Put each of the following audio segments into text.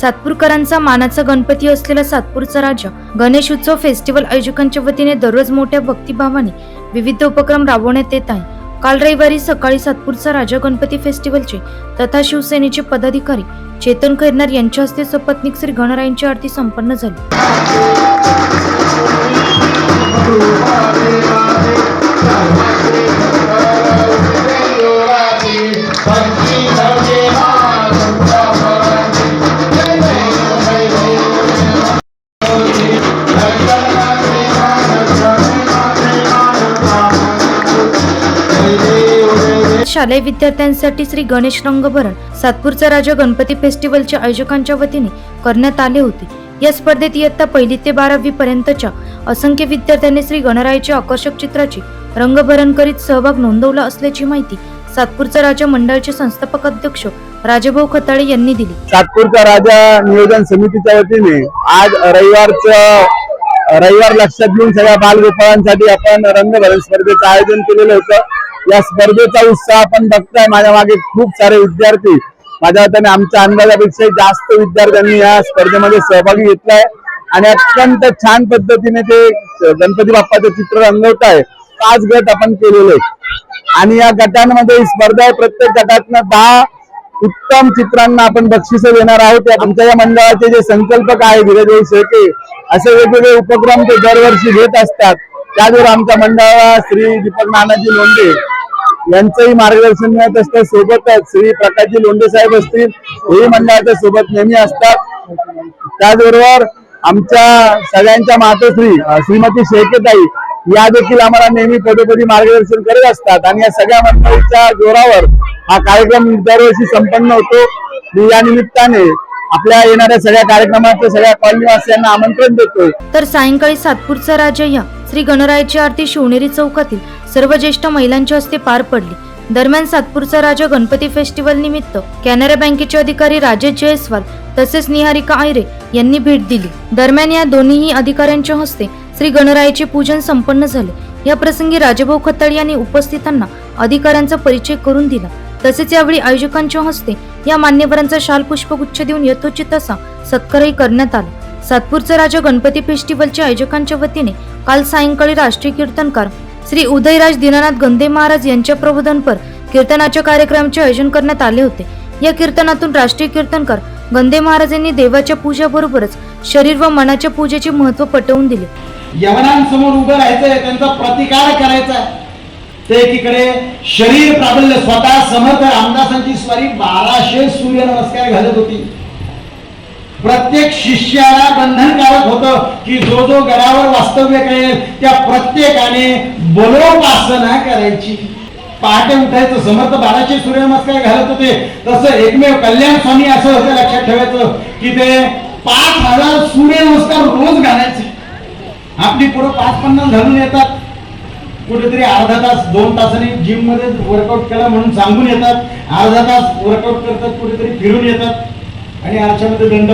सातपूरकरांचा मानाचा गणपती असलेला सातपूरचा राजा गणेश उत्सव फेस्टिवल आयोजकांच्या वतीने दररोज मोठ्या भक्तिभावाने विविध उपक्रम राबवण्यात येत आहे. काल रविवारी सकाळी सातपूरचा राजा गणपती फेस्टिवलचे तथा शिवसेनेचे पदाधिकारी चेतन खैरनार यांच्या हस्ते सपत्निक श्री गणरायांची आरती संपन्न झाली. शालेय विद्यार्थ्यांसाठी श्री गणेश रंगभरण सातपूरचा राजा गणपती फेस्टिवलच्या आयोजकांच्या वतीने करण्यात आले होते. या स्पर्धेत इयत्ता पहिली ते बारावी पर्यंतच्या असंख्य विद्यार्थ्यांनी श्री गणरायाच्या आकर्षक चित्राची रंगभरण करीत सहभाग नोंदवला असल्याची माहिती सातपूरचा राजा मंडळाचे संस्थापक अध्यक्ष राजाभाऊ खताळे यांनी दिली. सातपूरचा राजा नियोजन समितीच्या वतीने आज रविवारचं रविवार लक्षात घेऊन सगळ्या बालगोपाळांसाठी आपण रंगभरण स्पर्धेचं आयोजन केलेलं होतं. या स्पर्धेचा उत्साह आपण बघताय. माझ्या मागे खूप सारे विद्यार्थी. माझ्या हाताने आमच्या अंदाजापेक्षा जास्त विद्यार्थ्यांनी या स्पर्धेमध्ये सहभागी घेतलाय. आणि अत्यंत छान पद्धतीने ते गणपती बाप्पाचं चित्र रंगवत आहे पाच गट आपण केलेले. आणि या गटांमध्ये ही स्पर्धा आहे. प्रत्येक गटातनं दहा उत्तम चित्रांना आपण बक्षिस देणार आहोत. आमच्या या मंडळाचे जे संकल्पक आहे धीरजभाई शेळके असे वेगवेगळे उपक्रम ते दरवर्षी घेत असतात. त्याचबरोबर आमच्या मंडळाला श्री दीपक नानाजी लोंढे यांचंही मार्गदर्शन मिळत असतं. सोबतच श्री प्रकाशजी लोंढे साहेब असतील हेही मंडळाच्या सोबत नेहमी असतात. त्याचबरोबर आमच्या सगळ्यांच्या मातोश्री श्रीमती शेकेताई या देखील आम्हाला नेहमी पदोपदी मार्गदर्शन करत असतात. आणि या सगळ्या मंडळीच्या जोरावर हा कार्यक्रम दरवर्षी संपन्न होतो. मी या निमित्ताने आपल्या येणाऱ्या सगळ्या कार्यक्रमाचं सगळ्या कॉलनीवासियांना आमंत्रण देतोय. तर सायंकाळी सातपूरचा राजय्या. या श्री गणरायाची आरती शिवनेरी चौकातील सर्व ज्येष्ठ महिलांच्या हस्ते पार पडली. दरम्यान सातपूरचा राजा गणपती फेस्टिवल निमित्त कॅनरा बँकेचे अधिकारी राजेश जयस्वाल तसेच निहारिका आयरे यांनी भेट दिली. दरम्यान या दोन्हीही अधिकाऱ्यांच्या हस्ते श्री गणरायाचे पूजन संपन्न झाले. या प्रसंगी राजाभाऊ खताळ यांनी उपस्थितांना अधिकाऱ्यांचा परिचय करून दिला. तसेच यावेळी आयोजकांच्या हस्ते या मान्यवरांचा शाल पुष्पगुच्छ देऊन यथोचित असा सत्कारही करण्यात आला. सातपूरचं राजा गणपती फेस्टिवलच्या आयोजकांच्या वतीने काल सायंकाळी राष्ट्रीय कीर्तनकार श्री उदयराज दीनानाथ गंदे महाराज यांच्या प्रबोधनपर कीर्तनाच्या कार्यक्रमाचे आयोजन करण्यात आले होते. या कीर्तनातून राष्ट्रीय कीर्तनकार गंदे महाराज यांनी देवाच्या पूजाबरोबरच शरीर व मनाच्या पूजेचे महत्त्व पटवून दिले. यवनांसमोर उभं राहायचंय त्यांचा प्रतिकार करायचा ते एकीकडे शरीर प्राबल्य स्वतः समर्थ रामदासांची स्वारी बाराशे सूर्य नमस्कार घालत होती. प्रत्येक शिष्याला बंधनकारक होतं की जो जो गडावर वास्तव्य करेल त्या प्रत्येकाने बलोपासना करायची. पहाटे उठायचं समर्थ बाराशे सूर्यनमस्कार घालत होते. तसं एकमेव कल्याण स्वामी असं होतं लक्षात ठेवायचं की ते पाच हजार सूर्यनमस्कार रोज घालायचे. आपली पुढं पाच पन्नास घालून येतात. कुठेतरी अर्धा तास दोन तासांनी जिममध्ये वर्कआउट केला म्हणून सांगून येतात. अर्धा तास वर्कआउट करतात कुठेतरी फिरून येतात. आणि आरशामध्ये दंड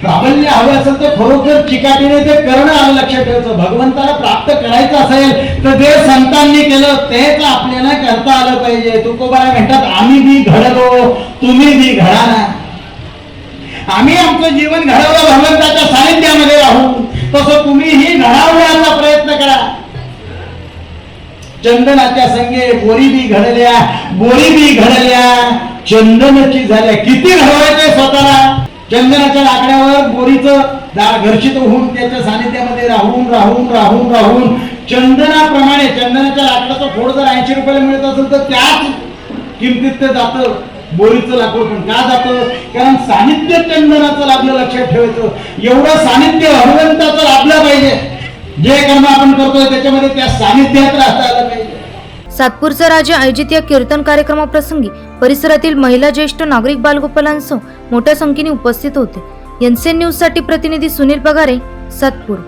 प्राबल्य हवं असेल तर खरोखर चिकाटीने ते करणं आलं लक्षात ठेवायचं. भगवंताला प्राप्त करायचं असेल तर जे संतांनी केलं तेच आपल्याला करता आलं पाहिजे. तुकोबाला म्हणतात आम्ही बी घडलो तुम्ही बी घडा ना. आम्ही आमचं जीवन घडवलं भगवंताच्या सानिध्यामध्ये राहू. तसं तुम्हीही घडावण्याचा प्रयत्न करा. चंदनाच्या संगे बोरी बी घडल्या बोरी बी घडल्या. चंदनची झाल्या. किती घडवायचे स्वतःला? चंदनाच्या लाकड्यावर बोरीचं झाड घर्षित होऊन त्याच्या सानिध्यामध्ये राहून राहून राहून राहून चंदनाप्रमाणे चंदनाच्या लाकडाचं फोड जर ऐंशी रुपयाला मिळत असेल तर त्याच किमतीत ते जातं बोरीचं लाकूड पण का जातं? कारण सानिध्य चंदनाचं लाभलं लक्षात ठेवायचं. एवढं सानिध्य हनुमंताचं लाभलं पाहिजे. जे कर्म आपण करतोय त्याच्यामध्ये त्या सानिध्यात राहतात. सातपूरचं राजा आयोजित या कीर्तन कार्यक्रमाप्रसंगी परिसरातील महिला ज्येष्ठ नागरिक बालगोपालांसह मोठ्या संख्येने उपस्थित होते. एनसीएन न्यूजसाठी प्रतिनिधी सुनील पगारे सातपूर.